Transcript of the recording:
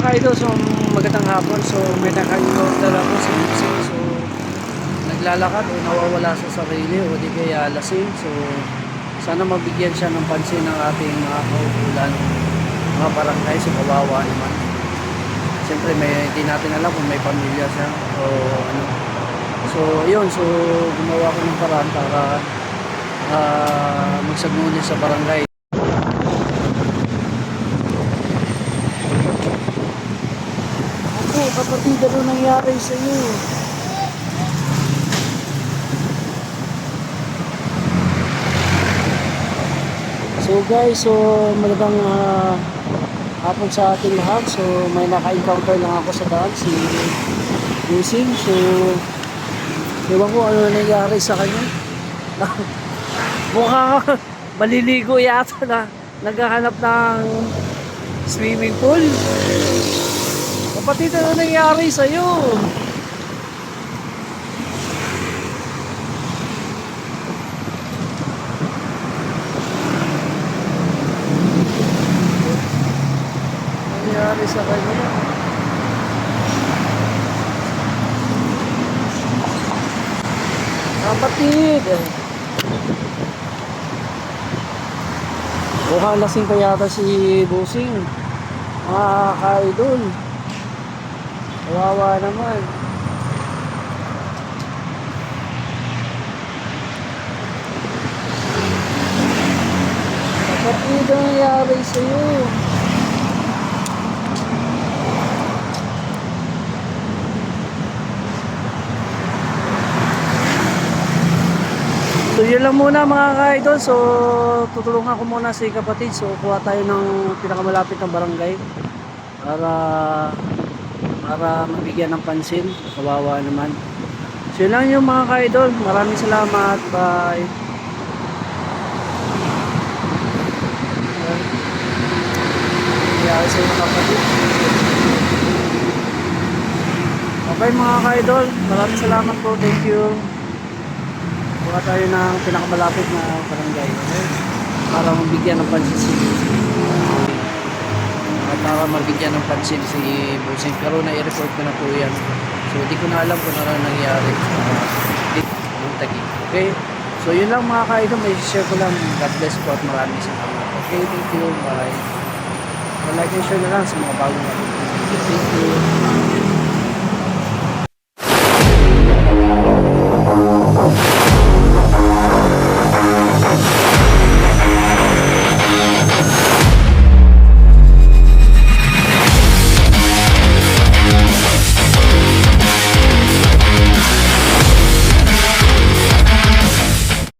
mga so magandang hapon. So may naka-encounter ako sa Lucy. So naglalakad o nawawala sa sarili o di kaya lasing. So sana mabigyan siya ng pansin ng ating mga kaukulan, mga barangay. So kawawa naman. Siyempre may di natin alam kung may pamilya siya o ano. So yun, so gumawa ko ng paraan para uh, magsagmuni sa barangay. Ako, kapatid, ano nangyari sa iyo? So guys, so malagang ah, hapon sa ating lahat. So may naka-encounter lang ako sa daan, si Busing. So, ewan ko ano nangyari sa kanya. Mukha maliligo yata na naghahanap ng swimming pool. Kapatid, ano nangyari sa'yo? Nangyari sa kanya? Kapatid! Mukhang lasing pa yata si Busing. Mga ka-idol. Kawawa naman. Ano nangyari sa'yo? So yun lang muna mga ka-idol. So tutulungan ko muna si kapatid. So kuha tayo ng pinakamalapit na barangay para para mabigyan ng pansin. Kawawa naman. So yun lang yung mga ka-idol. Maraming salamat. Bye. Okay mga ka-idol. Maraming salamat po. Thank you. Kuha tayo ng pinakamalapit na barangay. Okay? Para mabigyan ng pansin para mabigyan ng pansin si Busing. Pero na-report ko na po yan. So hindi ko na alam kung ano nangyari sa ng tagi. Okay? So yun lang mga kaido. May share ko lang. God bless po at maraming salamat. Okay? Thank you. Bye. like and share na lang sa mga bagong Thank you.